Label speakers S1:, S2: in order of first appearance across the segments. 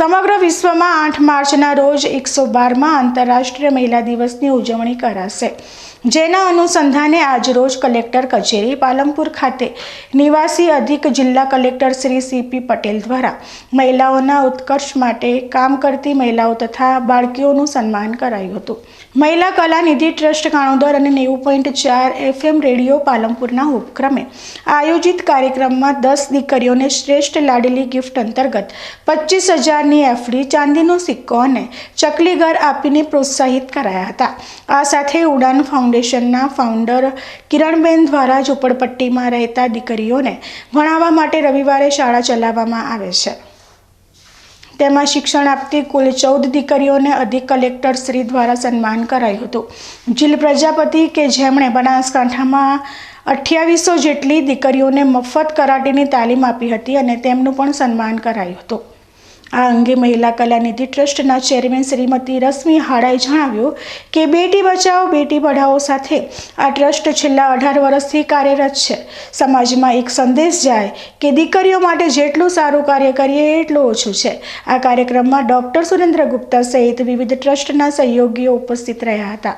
S1: સમગ્ર વિશ્વમાં આઠ માર્ચના રોજ એકસો બારમાં આંતરરાષ્ટ્રીય મહિલા દિવસની ઉજવણી કરાશે. જેના અનુસંધાને આજ રોજ કલેક્ટર કચેરી પાલનપુર ખાતે નિવાસી અધિક જિલ્લા કલેક્ટર શ્રી સીપી પટેલ દ્વારા મહિલાઓના ઉત્કર્ષ માટે કામ કરતી મહિલાઓ તથા બાળકીઓનું સન્માન કરાયું હતું. મહિલા કલા નિધિ ટ્રસ્ટ કાણોદર અને નેવું પોઈન્ટ ચાર એફએમ રેડિયો પાલનપુરના ઉપક્રમે આયોજિત કાર્યક્રમમાં દસ દીકરીઓને શ્રેષ્ઠ લાડલી ગિફ્ટ અંતર્ગત પચીસ હજારની એફડી ચાંદીનો સિક્કો અને ચકલી ઘર આપીને પ્રોત્સાહિત કરાયા હતા. આ સાથે ઉડાન ફાઉન્ડેશનના ફાઉન્ડર કિરણબેન દ્વારા ઝૂંપડપટ્ટીમાં રહેતા દીકરીઓને ભણાવવા માટે રવિવારે શાળા ચલાવવામાં આવે છે. તેમાં શિક્ષણ આપતી કુલ ચૌદ દીકરીઓને અધિક કલેક્ટર શ્રી દ્વારા સન્માન કરાયું હતું. જીલ પ્રજાપતિ કે જેમણે બનાસકાંઠામાં અઠ્યાવીસો જેટલી દીકરીઓને મફત કરાટેની તાલીમ આપી હતી અને તેમનું પણ સન્માન કરાયું હતું. આ અંગે મહિલા કલાનિધિ ટ્રસ્ટના ચેરમેન શ્રીમતી રશ્મિ હાડાએ જણાવ્યું કે બેટી બચાવો, બેટી પઢાઓ સાથે આ ટ્રસ્ટ છેલ્લા અઢાર વર્ષથી કાર્યરત છે. સમાજમાં એક સંદેશ જાય કે દીકરીઓ માટે જેટલું સારું કાર્ય કરીએ, એટલું ઓછું છે. આ કાર્યક્રમમાં ડૉક્ટર સુરેન્દ્ર ગુપ્તા સહિત વિવિધ ટ્રસ્ટના સહયોગીઓ ઉપસ્થિત રહ્યા હતા.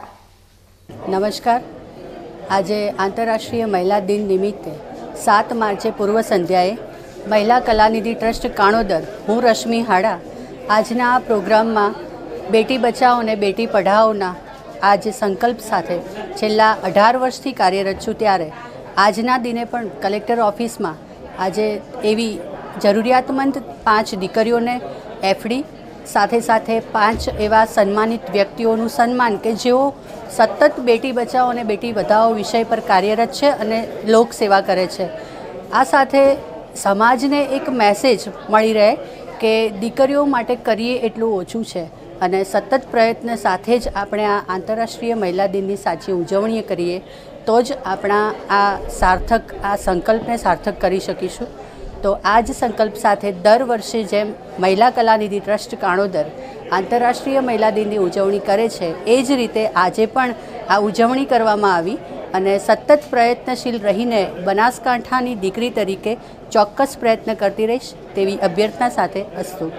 S2: નમસ્કાર. આજે આંતરરાષ્ટ્રીય મહિલા દિન નિમિત્તે સાત માર્ચે પૂર્વ સંધ્યાએ મહિલા કલાનિધિ ટ્રસ્ટ કાણોદર, હું રશ્મિ હાડા. આજના આ પ્રોગ્રામમાં બેટી બચાવો અને બેટી પઢાઓના આજે સંકલ્પ સાથે છેલ્લા અઢાર વર્ષથી કાર્યરત છું ત્યારે. આજના દિને પણ કલેક્ટર ઓફિસમાં આજે એવી જરૂરિયાતમંદ પાંચ દીકરીઓને એફડી, સાથે સાથે પાંચ એવા સન્માનિત વ્યક્તિઓનું સન્માન કે જેઓ સતત બેટી બચાવો અને બેટી વધાવો વિષય પર કાર્યરત છે અને લોક સેવા કરે છે. આ સાથે સમાજને એક મેસેજ મળી રહે કે દીકરીઓ માટે કરીએ એટલું ઓછું છે. અને સતત પ્રયત્ન સાથે જ આપણે આ આંતરરાષ્ટ્રીય મહિલા દિનની સાચી ઉજવણી કરીએ, તો જ આપણા આ સાર્થક, આ સંકલ્પને સાર્થક કરી શકીશું. તો આ જ સંકલ્પ સાથે દર વર્ષે જેમ મહિલા કલાનિધિ ટ્રસ્ટ કાણોદર આંતરરાષ્ટ્રીય મહિલા દિનની ઉજવણી કરે છે, એ જ રીતે આજે પણ આ ઉજવણી કરવામાં આવી. અને સતત પ્રયત્નશીલ રહીને બનાસકાંઠાની દીકરી તરીકે ચોક્કસ પ્રયત્ન કરતી રહીશ તેવી અભ્યર્થના સાથે અસ્તુ.